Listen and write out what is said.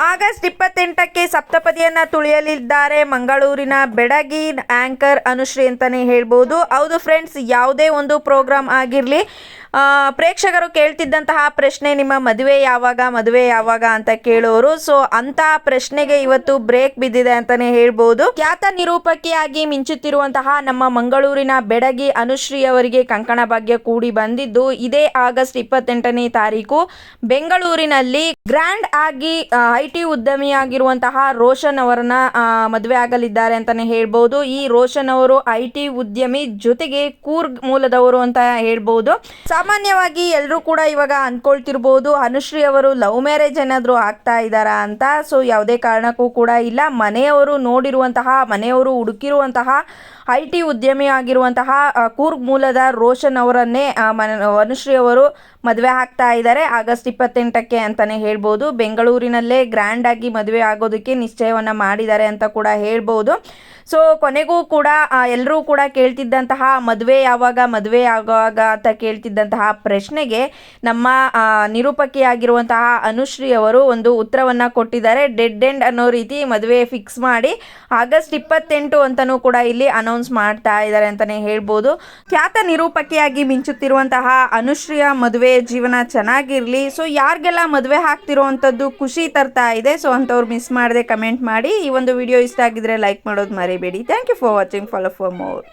August ಇಪ್ಪತ್ತೆಂಟಕ್ಕೆ ಸಪ್ತಪದಿಯನ್ನ ತುಳಿಯಲಿದ್ದಾರೆ. ಮಂಗಳೂರಿನ ಬೆಡಗಿ anchor Anushree ಅಂತಾನೆ ಹೇಳ್ಬೋದು. ಹೌದು ಫ್ರೆಂಡ್ಸ್ ಯಾವುದೇ ಒಂದು ಪ್ರೋಗ್ರಾಮ್ ಆಗಿರಲಿ ಪ್ರೇಕ್ಷಕರು ಕೇಳ್ತಿದ್ದಂತಹ ಪ್ರಶ್ನೆ ನಿಮ್ಮ ಮದುವೆ ಯಾವಾಗ ಮದುವೆ ಯಾವಾಗ ಅಂತ ಕೇಳೋರು. ಸೊ ಅಂತ ಪ್ರಶ್ನೆಗೆ ಇವತ್ತು ಬ್ರೇಕ್ ಬಿದ್ದಿದೆ ಅಂತಾನೆ ಹೇಳ್ಬೋದು. ಖ್ಯಾತ ನಿರೂಪಕಿಯಾಗಿ ಮಿಂಚುತ್ತಿರುವಂತಹ ನಮ್ಮ ಮಂಗಳೂರಿನ ಬೆಡಗಿ ಅನುಶ್ರೀ ಅವರಿಗೆ ಕಂಕಣ ಭಾಗ್ಯ ಕೂಡಿ ಬಂದಿದ್ದು, ಇದೇ ಆಗಸ್ಟ್ ಇಪ್ಪತ್ತೆಂಟನೇ ತಾರೀಕು. ಬೆಂಗಳೂರಿನಲ್ಲಿ ಗ್ರ್ಯಾಂಡ್ ಆಗಿ ಐ ಟಿ ಉದ್ಯಮಿಯಾಗಿರುವಂತಹ ರೋಷನ್ ಅವರನ್ನ ಮದುವೆ ಆಗಲಿದ್ದಾರೆ ಅಂತಾನೆ ಹೇಳ್ಬೋದು. ಈ ರೋಷನ್ ಅವರು ಐ ಉದ್ಯಮಿ ಜೊತೆಗೆ ಕೂರ್ಗ್ ಮೂಲದವರು ಅಂತ ಹೇಳ್ಬೋದು. ಸಾಮಾನ್ಯವಾಗಿ ಎಲ್ಲರೂ ಕೂಡ ಇವಾಗ ಅಂದ್ಕೊಳ್ತಿರ್ಬೋದು ಅನುಶ್ರೀ ಅವರು ಲವ್ ಮ್ಯಾರೇಜ್ ಏನಾದರೂ ಆಗ್ತಾ ಇದ್ದಾರಾ ಅಂತ. ಸೊ ಯಾವುದೇ ಕಾರಣಕ್ಕೂ ಕೂಡ ಇಲ್ಲ. ಮನೆಯವರು ನೋಡಿರುವಂತಹ, ಮನೆಯವರು ಹುಡುಕಿರುವಂತಹ ಐ ಟಿ ಉದ್ಯಮಿ ಆಗಿರುವಂತಹ ಕೂರ್ಗ್ ಮೂಲದ ರೋಷನ್ ಅವರನ್ನೇ ಮನ- ಅನುಶ್ರೀ ಅವರು ಮದುವೆ ಆಗ್ತಾ ಇದ್ದಾರೆ. ಆಗಸ್ಟ್ ಇಪ್ಪತ್ತೆಂಟಕ್ಕೆ ಅಂತಾನೆ ಹೇಳ್ಬೋದು. ಬೆಂಗಳೂರಿನಲ್ಲೇ ಗ್ರ್ಯಾಂಡ್ ಆಗಿ ಮದುವೆ ಆಗೋದಕ್ಕೆ ನಿಶ್ಚಯವನ್ನು ಮಾಡಿದ್ದಾರೆ ಅಂತ ಕೂಡ ಹೇಳ್ಬೋದು. ಸೊ ಕೊನೆಗೂ ಕೂಡ ಎಲ್ಲರೂ ಕೂಡ ಕೇಳ್ತಿದ್ದಂತಹ, ಮದುವೆ ಯಾವಾಗ, ಮದುವೆ ಆಗುವಾಗ ಅಂತ ಕೇಳ್ತಿದ್ದಂತಹ ಪ್ರಶ್ನೆಗೆ ನಮ್ಮ ನಿರೂಪಕಿಯಾಗಿರುವಂತಹ ಅನುಶ್ರೀ ಅವರು ಒಂದು ಉತ್ತರವನ್ನು ಕೊಟ್ಟಿದ್ದಾರೆ. ಡೆಡ್ ಎಂಡ್ ಅನ್ನೋ ರೀತಿ ಮದುವೆ ಫಿಕ್ಸ್ ಮಾಡಿ, ಆಗಸ್ಟ್ ಇಪ್ಪತ್ತೆಂಟು ಅಂತಲೂ ಕೂಡ ಇಲ್ಲಿ ಅನೌನ್ಸ್ ಮಾಡ್ತಾ ಇದ್ದಾರೆ ಅಂತಲೇ ಹೇಳ್ಬೋದು. ಖ್ಯಾತ ನಿರೂಪಕಿಯಾಗಿ ಮಿಂಚುತ್ತಿರುವಂತಹ ಅನುಶ್ರೀಯ ಮದುವೆ ಜೀವನ ಚೆನ್ನಾಗಿರಲಿ. ಸೊ ಯಾರಿಗೆಲ್ಲ ಮದುವೆ ಆಗ್ತಿರೋವಂಥದ್ದು ಖುಷಿ ತರ್ತಾ ಇದೆ ಸೊ ಅಂಥವ್ರು ಮಿಸ್ ಮಾಡದೆ ಕಮೆಂಟ್ ಮಾಡಿ ಈ ಒಂದು ವಿಡಿಯೋ ಇಷ್ಟ ಆಗಿದ್ರೆ ಲೈಕ್ ಮಾಡೋದು ಮರಿಬೇಡಿ. Thank you for watching follow for more